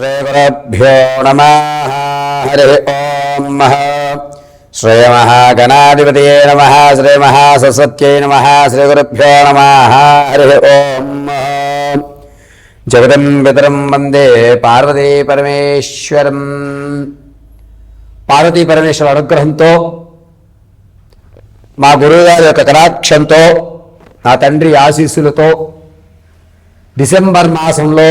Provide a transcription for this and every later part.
శ్రీగురుభ్యో నమ। హరి ఓం మహ శ్రీమహాగణాధిపతయే నమ। శ్రీ మహాసరస్వత్యై నమ। శ్రీగురుభ్యో నమ। హరి ఓం జగదం పితరం వందే పార్వతీ పరమేశ్వరం। పార్వతీ పరమేశ్వర అనుగ్రహంతో మా గురువుగారి యొక్క కటాక్షంతో నా తండ్రి ఆశీస్సులతో డిసెంబర్ మాసంలో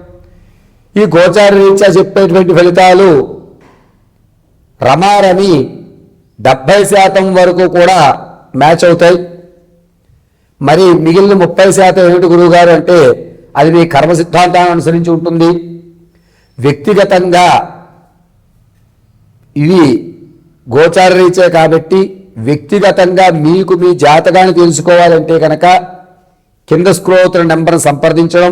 ఈ గోచార రీత్యా చెప్పేటువంటి ఫలితాలు రమారమి డెబ్బై శాతం వరకు కూడా మ్యాచ్ అవుతాయి. మరి మిగిలిన ముప్పై శాతం ఏమిటి గురువుగారు అంటే అది మీ కర్మ సిద్ధాంతాన్ని అనుసరించి ఉంటుంది. వ్యక్తిగతంగా ఇవి గోచార రీత్యా కాబట్టి వ్యక్తిగతంగా మీకు మీ జాతకాన్ని తెలుసుకోవాలంటే కనుక కింద స్క్రోల్ అవుతున్న నెంబర్ను సంప్రదించడం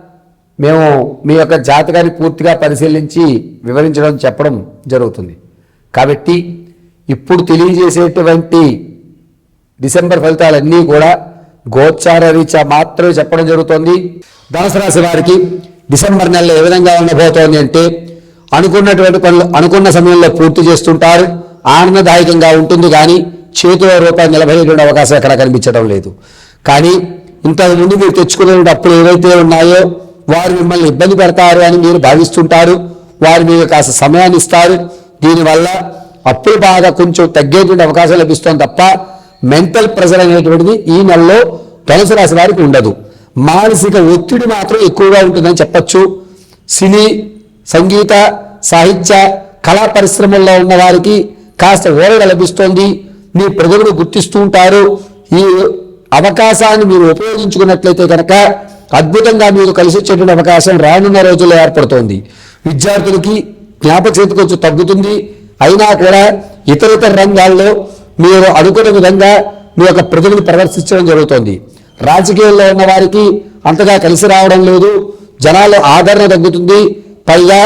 మేము మీ యొక్క జాతకాన్ని పూర్తిగా పరిశీలించి వివరించడం చెప్పడం జరుగుతుంది. కాబట్టి ఇప్పుడు తెలియజేసేటువంటి డిసెంబర్ ఫలితాలన్నీ కూడా గోచార రీత్యా మాత్రమే చెప్పడం జరుగుతోంది. ధనుసు రాశి వారికి డిసెంబర్ నెలలో ఏ విధంగా ఉండబోతోంది అంటే అనుకున్నటువంటి పనులు అనుకున్న సమయంలో పూర్తి చేస్తుంటారు. ఆనందదాయకంగా ఉంటుంది కానీ చేతిలో రూపాయలు నిలబడేటువంటి అవకాశం ఎక్కడ కనిపించడం లేదు. కానీ ఇంతకుముందు మీరు తెచ్చుకునేటువంటి అప్పులు ఏవైతే ఉన్నాయో వారు మిమ్మల్ని ఇబ్బంది పెడతారు అని మీరు భావిస్తుంటారు. వారు మీకు కాస్త సమయాన్ని ఇస్తారు. దీనివల్ల అప్పులు బాగా కొంచెం తగ్గేటువంటి అవకాశం లభిస్తుంది తప్ప మెంటల్ ప్రెషర్ అనేటువంటిది ఈ నెలలో ధనుసు రాశి వారికి ఉండదు. మానసిక ఒత్తిడి మాత్రం ఎక్కువగా ఉంటుందని చెప్పచ్చు. సినీ సంగీత సాహిత్య కళా పరిశ్రమల్లో ఉన్న వారికి కాస్త ఓరడ లభిస్తోంది. మీ ప్రజలను గుర్తిస్తూ ఉంటారు. ఈ అవకాశాన్ని మీరు ఉపయోగించుకున్నట్లయితే కనుక అద్భుతంగా మీకు కలిసి వచ్చేటువంటి అవకాశం రానున్న రోజుల్లో ఏర్పడుతోంది. విద్యార్థులకి జ్ఞాపకశక్తి కొంచెం తగ్గుతుంది. అయినా కూడా ఇతర ఇతర రంగాల్లో మీరు అనుకున్న విధంగా మీ యొక్క ప్రతిభను ప్రదర్శించడం జరుగుతోంది. రాజకీయాల్లో ఉన్న వారికి అంతగా కలిసి రావడం లేదు. జనాలు ఆదరణ తగ్గుతుంది. పైగా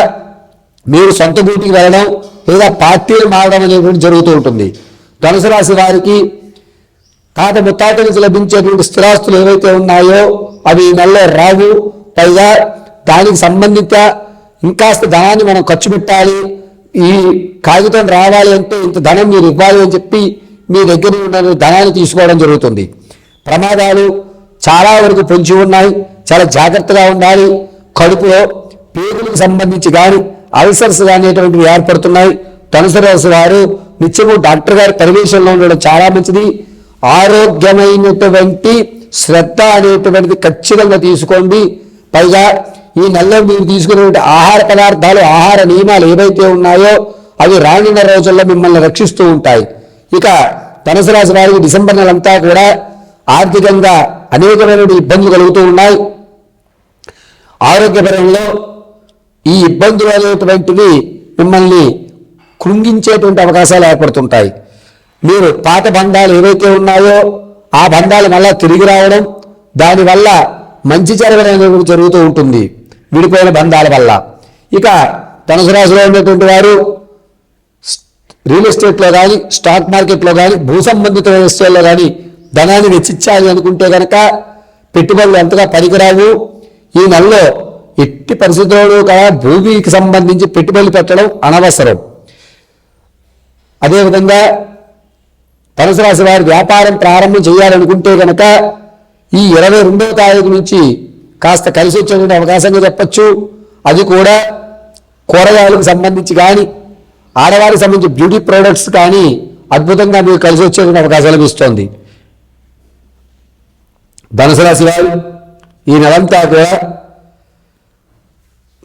మీరు సొంత డ్యూటీకి వెళ్ళడం లేదా పార్టీలు మారడం అనేటువంటి జరుగుతూ ఉంటుంది. ధనుసు రాశి వారికి తాత ముత్తాత నుంచి లభించేటువంటి స్థిరాస్తులు ఏవైతే ఉన్నాయో అవి ఈ నెలలో రావు. పైగా దానికి సంబంధిత ఇంకాస్త ధనాన్ని మనం ఖర్చు పెట్టాలి. ఈ కాగితం రావాలి అంటే ఇంత ధనం మీరు ఇవ్వాలి అని చెప్పి మీ దగ్గర ఉన్న ధనాన్ని తీసుకోవడం జరుగుతుంది. ప్రమాదాలు చాలా వరకు పొంచి ఉన్నాయి. చాలా జాగ్రత్తగా ఉండాలి. కడుపులో పేగులకు సంబంధించి కానీ అల్సర్స్ అనేటువంటివి ఏర్పడుతున్నాయి. ధనుసు గారు నిత్యము డాక్టర్ గారి పర్యవేక్షణలో ఉండడం చాలా మంచిది. ఆరోగ్యమైనటువంటి శ్రద్ధ అనేటువంటిది ఖచ్చితంగా తీసుకోండి. పైగా ఈ నెలలో మీరు తీసుకునేటువంటి ఆహార పదార్థాలు ఆహార నియమాలు ఏవైతే ఉన్నాయో అవి రానున్న రోజుల్లో మిమ్మల్ని రక్షిస్తూ ఉంటాయి. ఇక ధనుసు రాశి వారికి డిసెంబర్ నెలంతా కూడా ఆర్థికంగా అనేకమైన ఇబ్బందులు కలుగుతూ ఉన్నాయి. ఆరోగ్యపరంలో ఈ ఇబ్బందులు అనేటువంటివి మిమ్మల్ని కృంగించేటువంటి అవకాశాలు ఏర్పడుతుంటాయి. మీరు పాత బంధాలు ఏవైతే ఉన్నాయో ఆ బంధాలు మళ్ళా తిరిగి రావడం దానివల్ల మంచి జరగడం జరుగుతూ ఉంటుంది విడిపోయిన బంధాల వల్ల. ఇక ధనుసు రాశిలో ఉన్నటువంటి వారు రియల్ ఎస్టేట్లో కానీ స్టాక్ మార్కెట్లో కానీ భూ సంబంధిత వ్యవస్థల్లో కానీ ధనాన్ని వెచ్చించాలి అనుకుంటే కనుక పెట్టుబడులు ఎంతగా పనికిరావు. ఈ నెలలో ఎట్టి పరిస్థితుల్లో కూడా భూమికి సంబంధించి పెట్టుబడులు పెట్టడం అనవసరం. అదేవిధంగా ధనుసు రాశి వారి వ్యాపారం ప్రారంభం చేయాలనుకుంటే కనుక ఈ ఇరవై రెండవ తారీఖు నుంచి కాస్త కలిసి వచ్చేటువంటి అవకాశంగా చెప్పచ్చు. అది కూడా కూరగాయలకు సంబంధించి కానీ ఆడవారికి సంబంధించి బ్యూటీ ప్రోడక్ట్స్ కానీ అద్భుతంగా మీకు కలిసి వచ్చేటువంటి అవకాశాలు లభిస్తోంది. ధనుసు రాశి వారు ఈ నెలంతా కూడా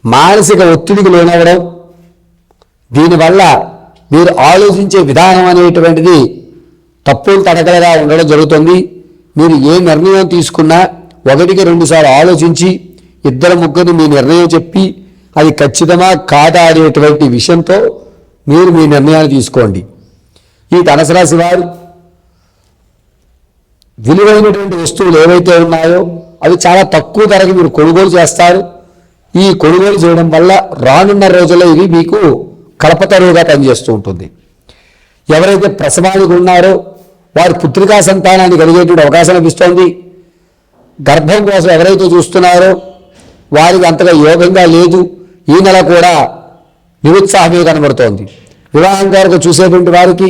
మానసిక ఒత్తిడికి లోనవడం దీనివల్ల మీరు ఆలోచించే విధానం అనేటువంటిది తప్పులు తడకలుగా ఉండడం జరుగుతుంది. మీరు ఏ నిర్ణయం తీసుకున్నా ఒకటికి రెండుసార్లు ఆలోచించి ఇద్దరు ముగ్గురు మీ నిర్ణయం చెప్పి అది ఖచ్చితమా కాదా అనేటువంటి విషయంతో మీరు మీ నిర్ణయాన్ని తీసుకోండి. ఈ ధనసరాశి వారు విలువైనటువంటి వస్తువులు ఏవైతే ఉన్నాయో అవి చాలా తక్కువ ధరకు మీరు కొనుగోలు చేస్తారు. ఈ కొనుగోలు చేయడం వల్ల రానున్న రోజుల్లో ఇది మీకు కలపతరువుగా పనిచేస్తూ ఉంటుంది. ఎవరైతే ప్రసవానికి ఉన్నారో వారి పుత్రికా సంతానాన్ని కలిగేటువంటి అవకాశం లభిస్తోంది. గర్భం కోసం ఎవరైతే చూస్తున్నారో వారికి అంతగా యోగంగా లేదు. ఈ నెల కూడా నిరుత్సాహమే కనబడుతోంది. వివాహం కొరకు చూసేటువంటి వారికి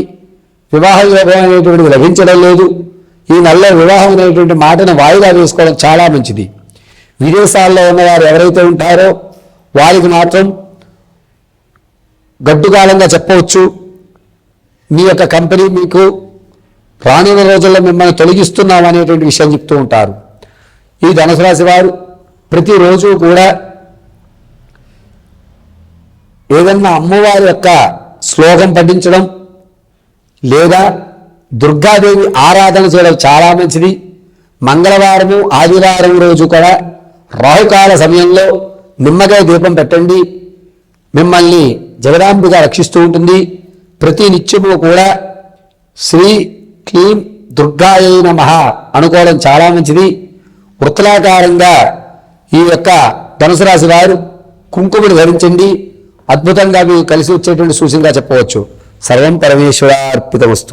వివాహ యోగం అనేటువంటిది లభించడం లేదు. ఈ నెలలో వివాహం అనేటువంటి మాటను వాయిదా వేసుకోవడం చాలా మంచిది. విదేశాల్లో ఉన్నవారు ఎవరైతే ఉంటారో వారికి మాత్రం గడ్డుకాలంగా చెప్పవచ్చు. మీ యొక్క కంపెనీ మీకు రానున్న రోజుల్లో మిమ్మల్ని తొలగిస్తున్నాం అనేటువంటి విషయం చెప్తూ ఉంటారు. ఈ ధనుసు రాశి వారు ప్రతిరోజు కూడా ఏదన్నా అమ్మవారి యొక్క శ్లోకం పఠించడం లేదా దుర్గాదేవి ఆరాధన చేయడం చాలా మంచిది. మంగళవారము ఆదివారం రోజు కూడా రాహుకాల సమయంలో నిమ్మకాయ దీపం పెట్టండి. మిమ్మల్ని జగదాంబిగా రక్షిస్తూ ఉంటుంది. ప్రతి నిత్యము కూడా శ్రీ క్లీం దుర్గాయ నమః అనుకోవడం చాలా మంచిది. వృత్తలాకారంగా ఈ యొక్క ధనుసు రాశి వారు కుంకుమను ధరించండి. అద్భుతంగా మీకు కలిసి వచ్చేటువంటి సూచనగా చెప్పవచ్చు. సర్వం పరమేశ్వరార్పితమస్తు.